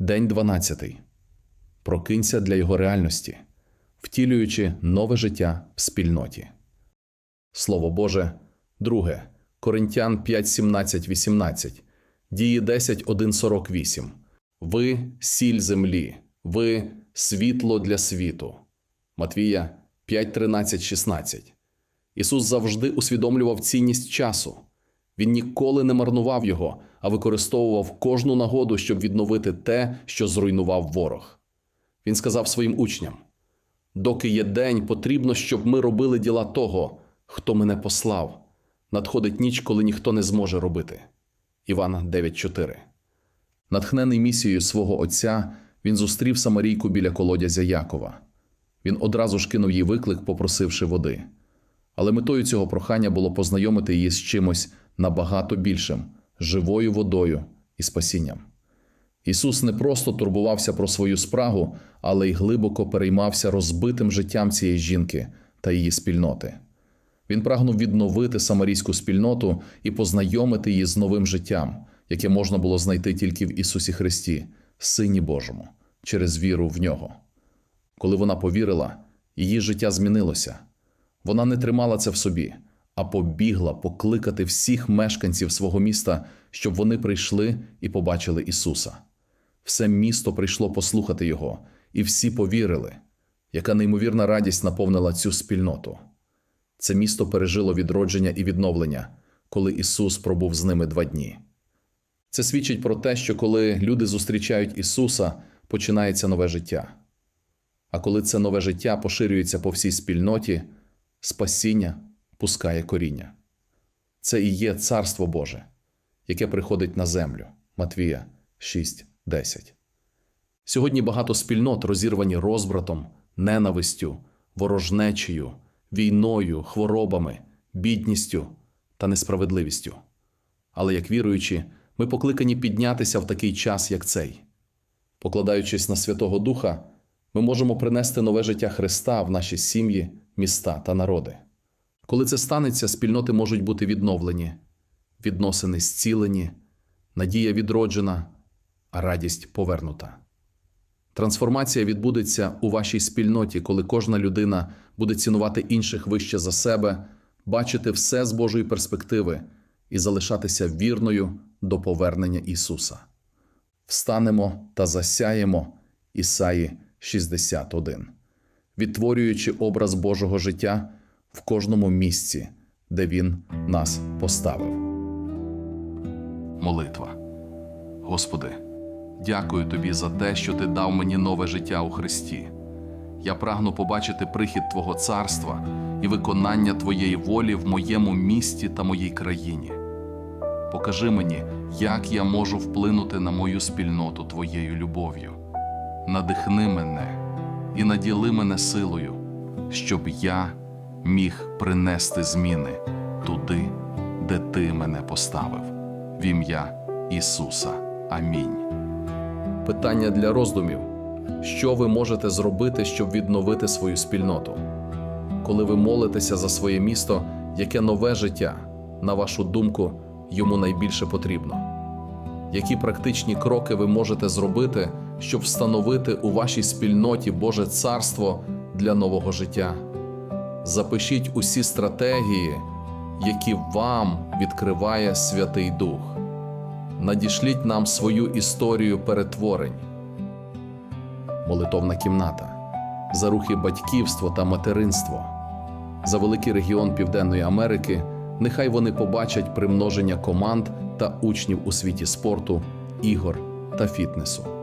День 12. Прокинься для його реальності, втілюючи нове життя в спільноті. Слово Боже, 2. Коринтян 5, 17, 18, Дії 10, 1, 48. Ви сіль землі, ви світло для світу. Матвія 5, 13, 16. Ісус завжди усвідомлював цінність часу. Він ніколи не марнував його, а використовував кожну нагоду, щоб відновити те, що зруйнував ворог. Він сказав своїм учням: доки є день, потрібно, щоб ми робили діла того, хто мене послав. Надходить ніч, коли ніхто не зможе робити. Івана 9.4 Натхнений місією свого отця, він зустрів Самарійку біля колодязя Якова. Він одразу ж кинув їй виклик, попросивши води. Але метою цього прохання було познайомити її з чимось набагато більшим живою водою і спасінням. Ісус не просто турбувався про свою спрагу, але й глибоко переймався розбитим життям цієї жінки та її спільноти. Він прагнув відновити самарійську спільноту і познайомити її з новим життям, яке можна було знайти тільки в Ісусі Христі, Сині Божому, через віру в нього. Коли вона повірила, її життя змінилося. Вона не тримала це в собі, а побігла покликати всіх мешканців свого міста, щоб вони прийшли і побачили Ісуса. Все місто прийшло послухати Його, і всі повірили, яка неймовірна радість наповнила цю спільноту. Це місто пережило відродження і відновлення, коли Ісус пробув з ними два дні. Це свідчить про те, що коли люди зустрічають Ісуса, починається нове життя. А коли це нове життя поширюється по всій спільноті, спасіння пускає коріння. Це і є Царство Боже, яке приходить на землю. Матвія 6.10. Сьогодні багато спільнот розірвані розбратом, ненавистю, ворожнечею, війною, хворобами, бідністю та несправедливістю. Але як віруючі, ми покликані піднятися в такий час, як цей. Покладаючись на Святого Духа, ми можемо принести нове життя Христа в наші сім'ї, міста та народи. Коли це станеться, спільноти можуть бути відновлені, відносини зцілені, надія відроджена, а радість повернута. Трансформація відбудеться у вашій спільноті, коли кожна людина буде цінувати інших вище за себе, бачити все з Божої перспективи і залишатися вірною до повернення Ісуса. Встанемо та засяємо Ісаї 61, відтворюючи образ Божого життя в кожному місці, де Він нас поставив. Молитва. Господи, дякую Тобі за те, що Ти дав мені нове життя у Христі. Я прагну побачити прихід Твого царства і виконання Твоєї волі в моєму місті та моїй країні. Покажи мені, як я можу вплинути на мою спільноту Твоєю любов'ю. Надихни мене і наділи мене силою, щоб я міг принести зміни туди, де Ти мене поставив. В ім'я Ісуса. Амінь. Питання для роздумів: що ви можете зробити, щоб відновити свою спільноту? Коли ви молитеся за своє місто, яке нове життя, на вашу думку, йому найбільше потрібно? Які практичні кроки ви можете зробити, щоб встановити у вашій спільноті Боже Царство для нового життя? Запишіть усі стратегії, які вам відкриває Святий Дух. Надішліть нам свою історію перетворень. Молитовна кімната за рухи батьківство та материнство. За великий регіон Південної Америки нехай вони побачать примноження команд та учнів у світі спорту, ігор та фітнесу.